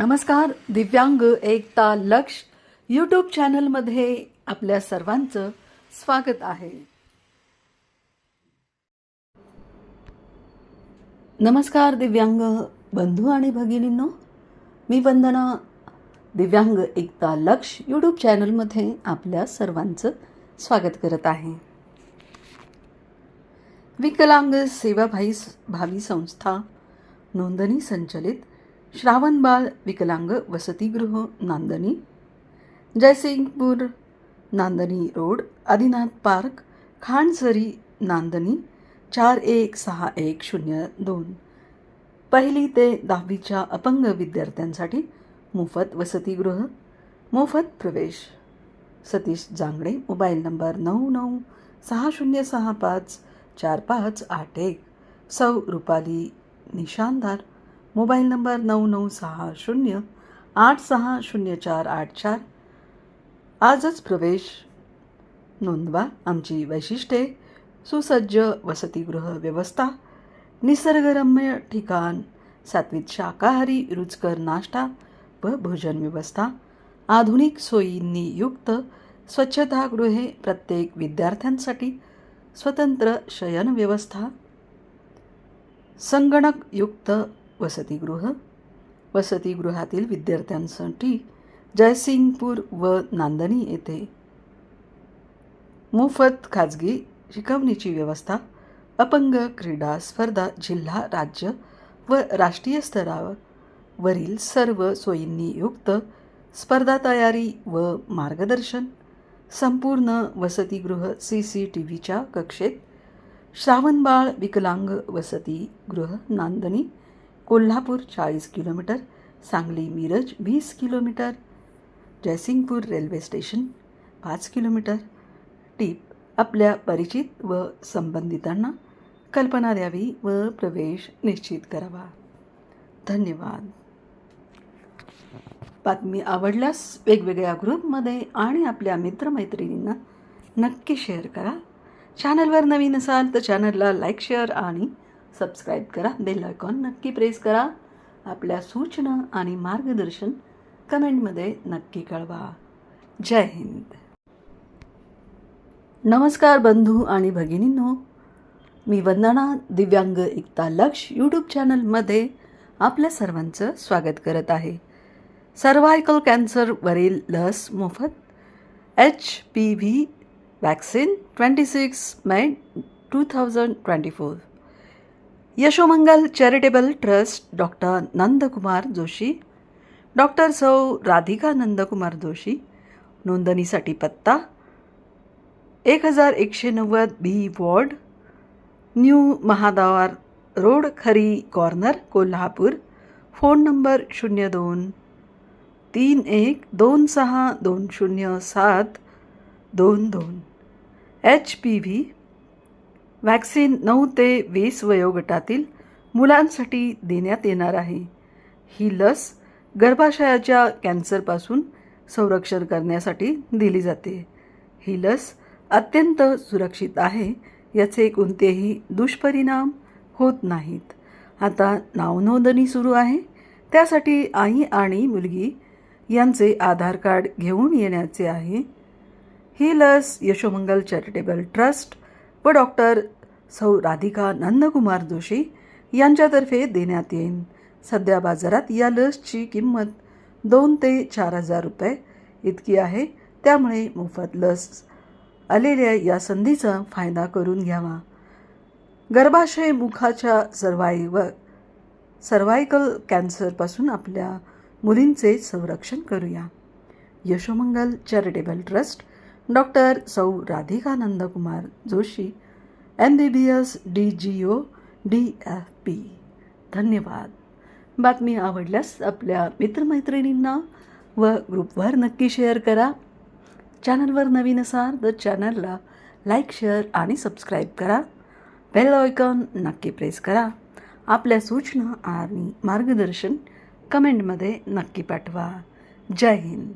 नमस्कार दिव्यांग एकता लक्ष यूट्यूब चॅनलमध्ये आपल्या सर्वांचं स्वागत आहे. नमस्कार दिव्यांग बंधू आणि भगिनींनो. मी वंदना दिव्यांग एकता लक्ष यूट्यूब चॅनलमध्ये आपल्या सर्वांचं स्वागत करत आहे. विकलांग सेवाभाई भावी संस्था नोंदणी संचलित श्रावणबाळ विकलांग वसतिगृह नांदणी जयसिंगपूर नांदणी रोड आदिनाथ पार्क खानसरी नांदणी चार एक सहा एक शून्य दोन. पहिली ते दहावीच्या अपंग विद्यार्थ्यांसाठी मोफत वसतिगृह मोफत प्रवेश. सतीश जांगडे मोबाईल नंबर नऊ नऊ सहा शून्य सहा पाच चार पाच आठ एक. सौ रुपाली निशानदार मोबाईल नंबर नऊ नऊ सहा शून्य आठ सहा शून्य चार आठ चार. आजच प्रवेश. नोंदवा आमची वैशिष्ट्ये. सुसज्ज वसतिगृह व्यवस्था. निसर्गरम्य ठिकाण. सात्विक शाकाहारी रुचकर नाश्ता व भोजन व्यवस्था. आधुनिक सोयींनी युक्त स्वच्छतागृहे प्रत्येक विद्यार्थ्यांसाठी स्वतंत्र शयन व्यवस्था. संगणकयुक्त वसतिगृह वसतिगृहातील विद्यार्थ्यांसाठी जयसिंगपूर व नांदणी येथे मोफत खाजगी शिकवणीची व्यवस्था अपंग क्रीडा स्पर्धा जिल्हा राज्य व राष्ट्रीय स्तरावर वरील सर्व सोयींनी युक्त स्पर्धा तयारी व मार्गदर्शन संपूर्ण वसतिगृह सी सी टी व्हीच्या कक्षेत श्रावणबाळ विकलांग वसतिगृह नांदणी कोल्हापूर चाळीस किलोमीटर सांगली मिरज वीस किलोमीटर जयसिंगपूर रेल्वे स्टेशन पाच किलोमीटर. टीप आपल्या परिचित व संबंधितांना कल्पना द्यावी व प्रवेश निश्चित करावा. धन्यवाद. बातमी आवडल्यास वेगवेगळ्या ग्रुपमध्ये आणि आपल्या मित्रमैत्रिणींना नक्की शेअर करा. चॅनलवर नवीन असाल तर चॅनलला लाईक शेअर आणि सबस्क्राईब करा बेल आयकॉन नक्की प्रेस करा. आपल्या सूचना आणि मार्गदर्शन कमेंटमध्ये नक्की कळवा. जय हिंद. नमस्कार बंधू आणि भगिनींनो. मी वंदना दिव्यांग एकता लक्ष यूट्यूब चॅनलमध्ये आपल्या सर्वांचं स्वागत करत आहे. सर्वायकल कॅन्सरवरील लस मोफत H P V vaccine twenty six May two thousand twenty four Yashomangal charitable trust doctor Nandkumar Joshi doctor सौ राधिका नंदकुमार जोशी नोंदणीसाठी पत्ता एक हजार एकशे नव्वद B ward new Mahadwar road Khari corner Kolhapur. Phone number शून्य दोन तीन एक दोन सहा दोन शून्य सात दोन दोन. एच पी व्ही वॅक्सिन नऊ ते वीस वयोगटातील मुलांसाठी देण्यात येणार आहे. ही लस गर्भाशयाच्या कॅन्सरपासून संरक्षण करण्यासाठी दिली जाते. ही लस अत्यंत सुरक्षित आहे याचे कोणतेही दुष्परिणाम होत नाहीत. आता नावनोंदणी सुरू आहे. त्यासाठी आई आणि मुलगी यांचे आधार कार्ड घेऊन येण्याचे आहे. ही लस यशोमंगल चॅरिटेबल ट्रस्ट व डॉक्टर सौ राधिका नंदकुमार जोशी यांच्यातर्फे देण्यात येईल सध्या बाजारात या लसची किंमत दोन ते चार हजार रुपये इतकी आहे. त्यामुळे मोफत लस आलेल्या या संधीचा फायदा करून घ्यावा. गर्भाशय मुखाच्या सर्वाईवर सर्वायकल कॅन्सरपासून आपल्या मुलींचे संरक्षण करूया. यशोमंगल चॅरिटेबल ट्रस्ट डॉक्टर सौ Radhika Nandkumar Joshi M B B S D G O D F P. धन्यवाद. बातमी आवडल्यास आपल्या मित्रमैत्रिणींना व ग्रुपवर नक्की शेअर करा. चॅनलवर नवीन असाल तर चॅनलला लाईक शेअर आणि सबस्क्राईब करा. बेल आयकॉन नक्की प्रेस करा. आपल्या सूचना आणि मार्गदर्शन कमेंटमध्ये नक्की पाठवा. जय हिंद.